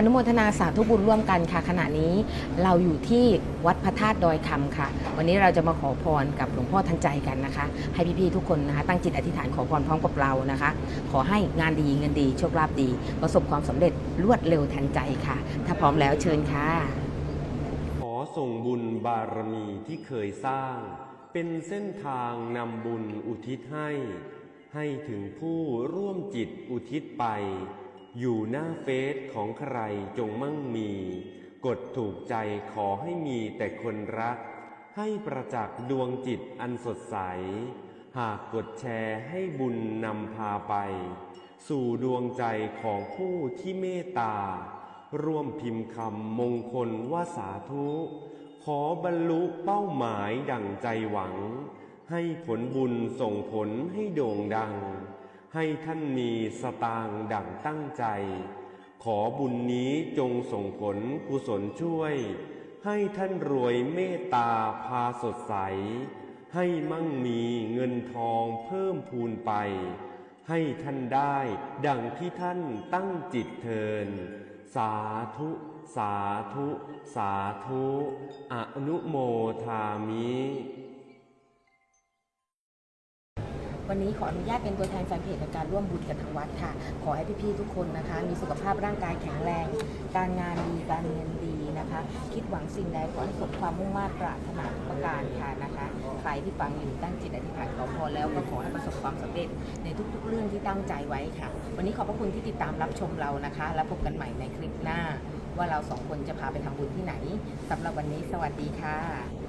อนุโมทนาสาธุบุญร่วมกันค่ะ ขณะนี้เราอยู่ที่วัดพระธาตุดอยคำค่ะ วันนี้เราจะมาขอพรกับหลวงพ่อทันใจกันนะคะ ให้พี่ๆทุกคนนะคะ ตั้งจิตอธิษฐานขอพรพร้อมกับเรานะคะ ขอให้งานดีเงินดีโชคลาภดี ประสบความสำเร็จรวดเร็วทันใจค่ะ ถ้าพร้อมแล้วเชิญค่ะ ขอส่งบุญบารมีที่เคยสร้าง เป็นเส้นทางนำบุญอุทิศให้ ให้ถึงผู้ร่วมจิตอุทิศไป อยู่หน้าเฟซของใครจงมั่งมี กดถูกใจขอให้มีแต่คนรัก ให้ประจักษ์ดวงจิตอันสดใส หากกดแชร์ให้บุญนำพาไป สู่ดวงใจของผู้ที่เมตตา ร่วมพิมพ์คำมงคลว่าสาธุ ขอบรรลุเป้าหมายดั่งใจหวัง ให้ผลบุญส่งผลให้โด่งดัง ให้ท่านมีสตางค์ดั่งตั้งใจ ขอบุญนี้จงส่งผลกุศลช่วย ให้ท่านรวยเมตตาพาสดใส ให้มั่งมีเงินทองเพิ่มพูนไป ให้ท่านได้ดังที่ท่านตั้งจิตเทิน สาธุ สาธุ สาธุ อนุโมทามิ วันนี้ขออนุญาตเป็นตัวแทนแฟนเพจในการร่วมบุญกับทางวัดค่ะ ขอให้พี่ๆทุกคนนะคะ มีสุขภาพร่างกายแข็งแรง การงานดีการเงินดีนะคะ คิดหวังสิ่งใดขอให้สมความมุ่งมา่ปรารถนาทุกประการค่ะนะคะใครที่ฟังอยู่ตั้งจิตอธิษฐานขอพรแล้วก็ขอให้ประสบความสำเร็จในทุก ๆ เรื่องที่ตั้งใจไว้ค่ะ วันนี้ขอบพระคุณที่ติดตามรับชมเรานะคะ แล้วพบกันใหม่ในคลิปหน้า ว่าเราสองคนจะพาไปทำบุญที่ไหนสำหรับวันนี้สวัสดีค่ะ